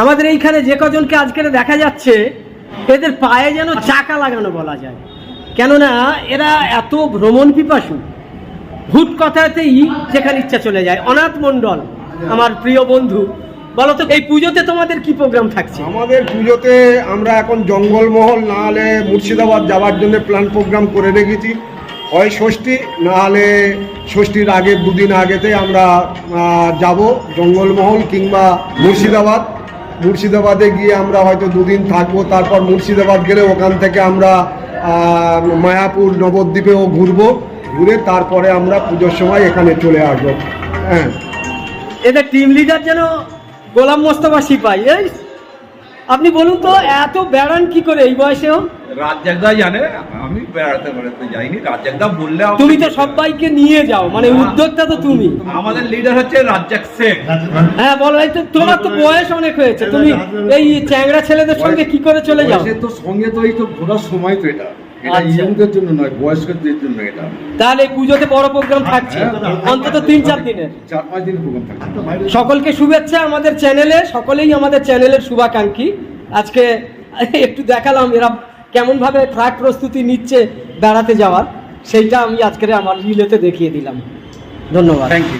আমাদের এইখানে যে কজনকে আজকে দেখা যাচ্ছে, এদের পায়ে যেন চাকা লাগানো বলা যায়। কেননা এরা এত ভ্রমণ পিপাসু। হুট কথাতেই যেখানে ইচ্ছা চলে যায়। অনাথ মণ্ডল, আমার প্রিয় বন্ধু বলো তো এই পুজোতে তোমাদের কি প্রোগ্রাম থাকছে? আমাদের পুজোতে আমরা এখন জঙ্গলমহল, না হলে মুর্শিদাবাদ যাওয়ার জন্য প্ল্যান প্রোগ্রাম করে রেখেছি। হয় ষষ্ঠী, না হলে ষষ্ঠীর আগে, দুদিন আগেতে আমরা যাব জঙ্গলমহল কিংবা মুর্শিদাবাদ। মুর্শিদাবাদে গিয়ে আমরা হয়তো দুদিন থাকব, তারপর মুর্শিদাবাদ গেলে ওখান থেকে আমরা মায়াপুর নবদ্বীপেও ঘুরবো। ঘুরে তারপরে আমরা পুজোর সময় এখানে চলে আসব। হ্যাঁ। এটা টিম লিডার যেন গোলাম মোস্তফা সিপাই এই আপনি বলুন তো এত বেড়ান কি করে এই বয়সেও রাজ্জাকদা জানে আমি বেড়াতে বেড়াতে যাইনি রাজ্জাকদা বললে তুমি তো সবাইকে নিয়ে যাও মানে উদ্যোগটা তো তুমি। আমাদের লিডার হচ্ছে রাজ্জাক শেখ হ্যাঁ বলো এই তো তোমার তো বয়স অনেক হয়েছে তুমি এই চ্যাংড়া ছেলেদের সঙ্গে কি করে চলে যাও? তো সঙ্গে তো এই তো ঘোরার সময় তো এটা। এটা আচ্ছা। ইয়ংদের জন্য নয় বয়স্কদের জন্য এটা। তাহলে পুজোতে বড় প্রোগ্রাম থাকছে? অন্তত তিন চার দিনের। চার পাঁচ দিন প্রোগ্রাম থাকছে। সকলকে শুভেচ্ছা আমাদের চ্যানেলে সকলেই আমাদের চ্যানেলের শুভাকাঙ্ক্ষী। আজকে একটু দেখালাম এরা কেমন ভাবে ট্রাক প্রস্তুতি নিচ্ছে বেড়াতে যাওয়ার। সেইটা আমি আজকের আমার রিলেতে দেখিয়ে দিলাম। ধন্যবাদ। Thank you